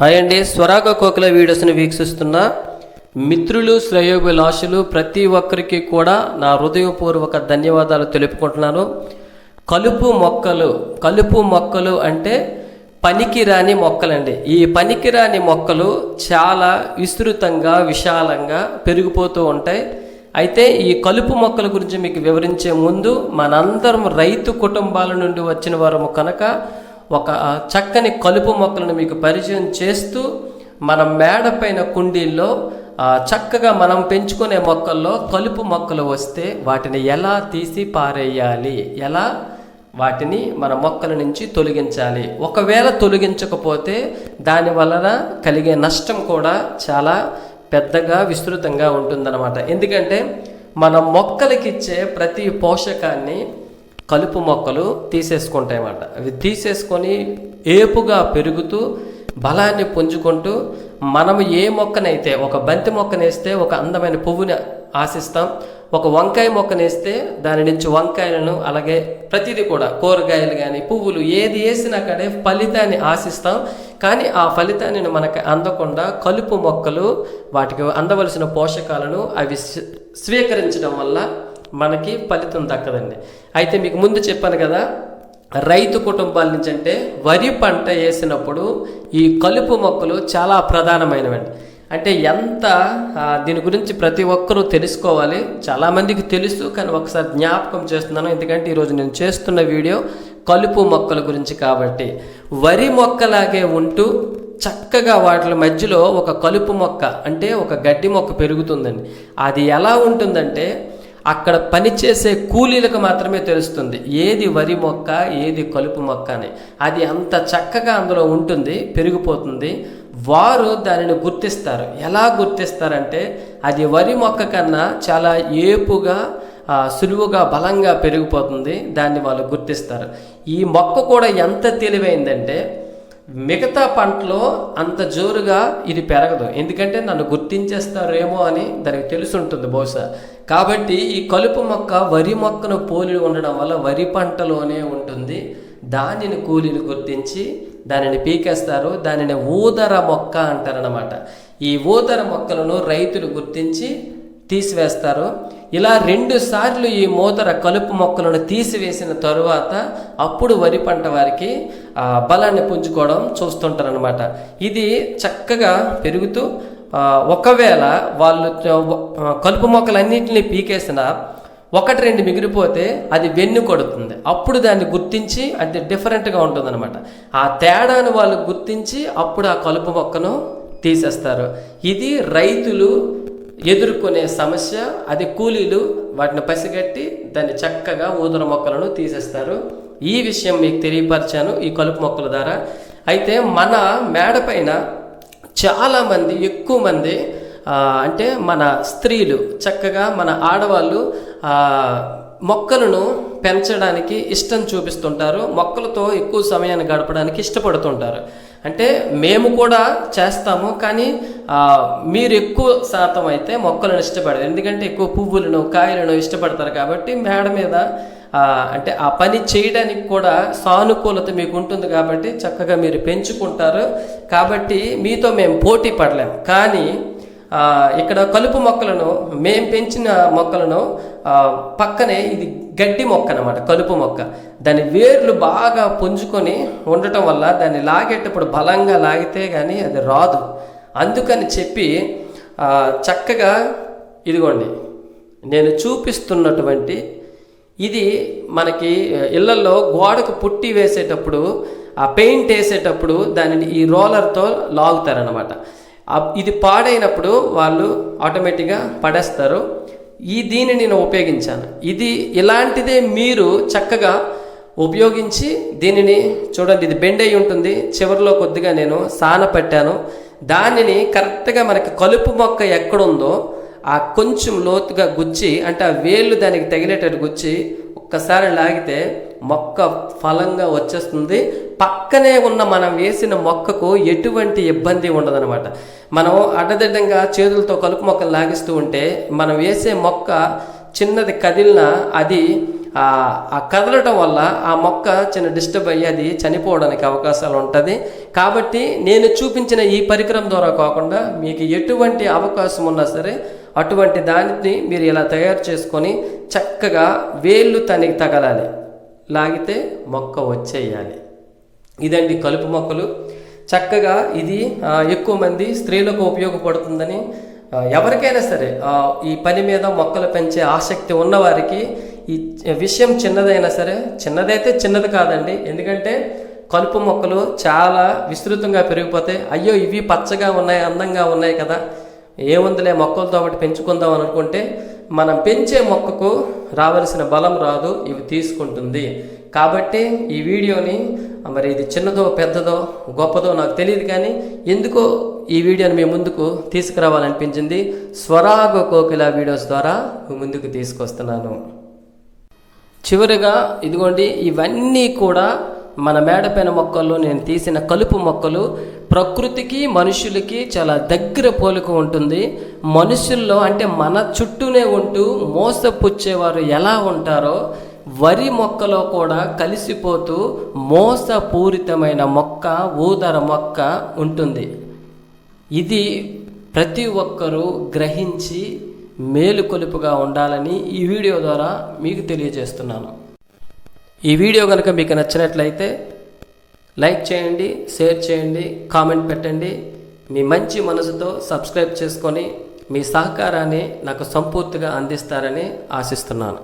Hi అండి. స్వరాగ కోకిల వీడియోస్ని వీక్షిస్తున్న మిత్రులు శ్రేయోభిలాషులు ప్రతి ఒక్కరికి కూడా నా హృదయపూర్వక ధన్యవాదాలు తెలుపుకుంటున్నాను. కలుపు మొక్కలు కలుపు మొక్కలు అంటే పనికిరాని మొక్కలండి. ఈ పనికిరాని మొక్కలు చాలా విస్తృతంగా విశాలంగా పెరిగిపోతూ ఉంటాయి. అయితే ఈ కలుపు మొక్కల గురించి మీకు వివరించే ముందు మనందరం రైతు కుటుంబాల నుండి వచ్చిన వారము కనుక ఒక చక్కని కలుపు మొక్కలను మీకు పరిచయం చేస్తూ మన మేడపైన కుండీల్లో చక్కగా మనం పెంచుకునే మొక్కల్లో కలుపు మొక్కలు వస్తే వాటిని ఎలా తీసి పారేయాలి? ఎలా వాటిని మన మొక్కల నుంచి తొలగించాలి? ఒకవేళ తొలగించకపోతే దాని వలన కలిగే నష్టం కూడా చాలా పెద్దగా విస్తృతంగా ఉంటుందన్నమాట. ఎందుకంటే మన మొక్కలకిచ్చే ప్రతి పోషకాన్ని కలుపు మొక్కలు తీసేసుకుంటాయి అన్నమాట అవి తీసేసుకొని ఏపుగా పెరుగుతూ బలాన్ని పుంజుకుంటూ మనము ఏ మొక్కనైతే ఒక బంతి మొక్కనేస్తే ఒక అందమైన పువ్వుని ఆశిస్తాం ఒక వంకాయ మొక్కనేస్తే దాని నుంచి వంకాయలను అలాగే ప్రతిదీ కూడా కూరగాయలు కానీ పువ్వులు ఏది వేసినా కడే ఫలితాన్ని ఆశిస్తాం. కానీ ఆ ఫలితాన్ని మనకు అందకుండా కలుపు మొక్కలు వాటికి అందవలసిన పోషకాలను అవి స్వీ- స్వీకరించడం వల్ల మనకి ఫలితం దక్కదండి. అయితే మీకు ముందు చెప్పాను కదా రైతు కుటుంబాల నుంచి అంటే వరి పంట వేసినప్పుడు ఈ కలుపు మొక్కలు చాలా ప్రధానమైనవండి. అంటే ఎంత దీని గురించి ప్రతి ఒక్కరూ తెలుసుకోవాలి. చాలామందికి తెలుసు కానీ ఒకసారి జ్ఞాపకం చేస్తున్నాను. ఎందుకంటే ఈరోజు నేను చేస్తున్న వీడియో కలుపు మొక్కల గురించి కాబట్టి. వరి మొక్కలాగే ఉంటూ చక్కగా వాటి మధ్యలో ఒక కలుపు మొక్క అంటే ఒక గడ్డి మొక్క పెరుగుతుందండి. అది ఎలా ఉంటుందంటే అక్కడ పనిచేసే కూలీలకు మాత్రమే తెలుస్తుంది. ఏది వరి మొక్క ఏది కలుపు మొక్క అని. అది అంత చక్కగా అందులో ఉంటుంది పెరిగిపోతుంది. వారు దానిని గుర్తిస్తారు. ఎలా గుర్తిస్తారంటే అది వరి మొక్క కన్నా చాలా ఏపుగా సులువుగా బలంగా పెరిగిపోతుంది. దాన్ని వాళ్ళు గుర్తిస్తారు. ఈ మొక్క కూడా ఎంత తెలివైందంటే మిగతా పంటలో అంత జోరుగా ఇది పెరగదు. ఎందుకంటే నన్ను గుర్తించేస్తారేమో అని దానికి తెలిసి ఉంటుంది బహుశా. కాబట్టి ఈ కలుపు మొక్క వరి మొక్కను పోలి ఉండడం వల్ల వరి పంటలోనే ఉంటుంది. దానిని కూలీలు గుర్తించి దానిని పీకేస్తారు. దానిని ఊదర మొక్క అంటారనమాట ఈ ఊదర మొక్కలను రైతులు గుర్తించి తీసివేస్తారు. ఇలా రెండు సార్లు ఈ మూతర కలుపు మొక్కలను తీసివేసిన తరువాత అప్పుడు వరి పంట వారికి బలాన్ని పుంజుకోవడం చూస్తుంటారనమాట ఇది చక్కగా పెరుగుతూ ఒకవేళ వాళ్ళు కలుపు మొక్కలన్నింటినీ పీకేసిన ఒకటి రెండు మిగిలిపోతే అది వెన్ను కొడుతుంది. అప్పుడు దాన్ని గుర్తించి అది డిఫరెంట్గా ఉంటుందన్నమాట. ఆ తేడాను వాళ్ళు గుర్తించి అప్పుడు ఆ కలుపు మొక్కను తీసేస్తారు. ఇది రైతులు ఎదుర్కొనే సమస్య అది కూలీలు వాటిని పసిగట్టి దాన్ని చక్కగా ఊదర మొక్కలను తీసేస్తారు. ఈ విషయం మీకు తెలియపరిచాను ఈ కలుపు మొక్కల ద్వారా. అయితే మన మేడపైన చాలామంది ఎక్కువ మంది అంటే మన స్త్రీలు చక్కగా మన ఆడవాళ్ళు మొక్కలను పెంచడానికి ఇష్టం చూపిస్తుంటారు. మొక్కలతో ఎక్కువ సమయాన్ని గడపడానికి ఇష్టపడుతుంటారు. అంటే మేము కూడా చేస్తాము కానీ మీరు ఎక్కువ శాతం అయితే మొక్కలను ఇష్టపడరు. ఎందుకంటే ఎక్కువ పువ్వులను కాయలను ఇష్టపడతారు కాబట్టి మేడ మీద అంటే ఆ పని చేయడానికి కూడా సానుకూలత మీకు ఉంటుంది కాబట్టి చక్కగా మీరు పెంచుకుంటారు. కాబట్టి మీతో మేము పోటీ పడలేము కానీ ఇక్కడ కలుపు మొక్కలను మేము పెంచిన మొక్కలను పక్కనే ఇది గడ్డి మొక్క అనమాట కలుపు మొక్క. దాని వేర్లు బాగా పుంజుకొని ఉండటం వల్ల దాన్ని లాగేటప్పుడు బలంగా లాగితే కానీ అది రాదు. అందుకని చెప్పి చక్కగా ఇదిగోండి నేను చూపిస్తున్నటువంటి ఇది మనకి ఇళ్ళలో గోడకు పుట్టి వేసేటప్పుడు ఆ పెయింట్ వేసేటప్పుడు దానిని ఈ రోలర్తో లాగుతారనమాట ఇది పాడైనప్పుడు వాళ్ళు ఆటోమేటిక్గా పడేస్తారు. ఈ దీన్ని నేను ఉపయోగించాను. ఇది ఇలాంటిదే మీరు చక్కగా ఉపయోగించి దీనిని చూడండి. ఇది బెండ్ అయి ఉంటుంది. చివరిలో కొద్దిగా నేను సాన పెట్టాను. దానిని కరెక్ట్గా మనకి కలుపు మొక్క ఎక్కడుందో ఆ కొంచెం లోతుగా గుచ్చి అంటే ఆ వేళ్ళు దానికి తగిలేటట్టు గుచ్చి ఒక్కసారి లాగితే మొక్క ఫలంగా వచ్చేస్తుంది. పక్కనే ఉన్న మనం వేసిన మొక్కకు ఎటువంటి ఇబ్బంది ఉండదనమాట మనం అడ్డదిడ్డంగా చేతులతో కలుపు మొక్కలు లాగిస్తూ ఉంటే మనం వేసే మొక్క చిన్నది కదిలినా అది ఆ ఆ కదలటం వల్ల ఆ మొక్క చిన్న డిస్టర్బ్ అయ్యి అది చనిపోవడానికి అవకాశాలు ఉంటుంది. కాబట్టి నేను చూపించిన ఈ పరికరం ద్వారా కాకుండా మీకు ఎటువంటి అవకాశం ఉన్నా సరే అటువంటి దానిని మీరు ఇలా తయారు చేసుకొని చక్కగా వేళ్ళు తనకి తగలాలి. లాగితే మొక్క వచ్చేయాలి. ఇదండి కలుపు మొక్కలు. చక్కగా ఇది ఎక్కువ మంది స్త్రీలకు ఉపయోగపడుతుందని ఎవరికైనా సరే ఈ పని మీద మొక్కలు పెంచే ఆసక్తి ఉన్నవారికి ఈ విషయం చిన్నదైనా సరే చిన్నదైతే చిన్నది కాదండి. ఎందుకంటే కలుపు మొక్కలు చాలా విస్తృతంగా పెరిగిపోతాయి అయ్యో ఇవి పచ్చగా ఉన్నాయి అందంగా ఉన్నాయి కదా. ఏముందిలే మొక్కలతో ఒకటి పెంచుకుందాం అని అనుకుంటే మనం పెంచే మొక్కకు రావలసిన బలం రాదు ఇవి తీసుకుంటుంది. కాబట్టి ఈ వీడియోని మరి ఇది చిన్నదో పెద్దదో గొప్పదో నాకు తెలియదు కానీ ఎందుకో ఈ వీడియోని మీ ముందుకు తీసుకురావాలనిపించింది. స్వరాగ కోకిల వీడియోస్ ద్వారా మీ ముందుకు తీసుకొస్తున్నాను. చివరిగా ఇదిగోండి ఇవన్నీ కూడా మన మేడపైన మొక్కల్లో నేను తీసిన కలుపు మొక్కలు ప్రకృతికి మనుషులకి చాలా దగ్గర పోలిక ఉంటుంది. మనుషుల్లో అంటే మన చుట్టూనే ఉంటూ మోసపుచ్చేవారు ఎలా ఉంటారో వరి మొక్కలో కూడా కలిసిపోతూ మోసపూరితమైన మొక్క ఊదర మొక్క ఉంటుంది. ఇది ప్రతి ఒక్కరూ గ్రహించి మేలుకొలుపుగా ఉండాలని ఈ వీడియో ద్వారా మీకు తెలియజేస్తున్నాను. ఈ వీడియో కనుక మీకు నచ్చినట్లయితే లైక్ చేయండి షేర్ చేయండి కామెంట్ పెట్టండి. మీ మంచి మనసుతో సబ్స్క్రైబ్ చేసుకొని మీ సహకారాన్ని నాకు సంపూర్తిగా అందిస్తారని ఆశిస్తున్నాను.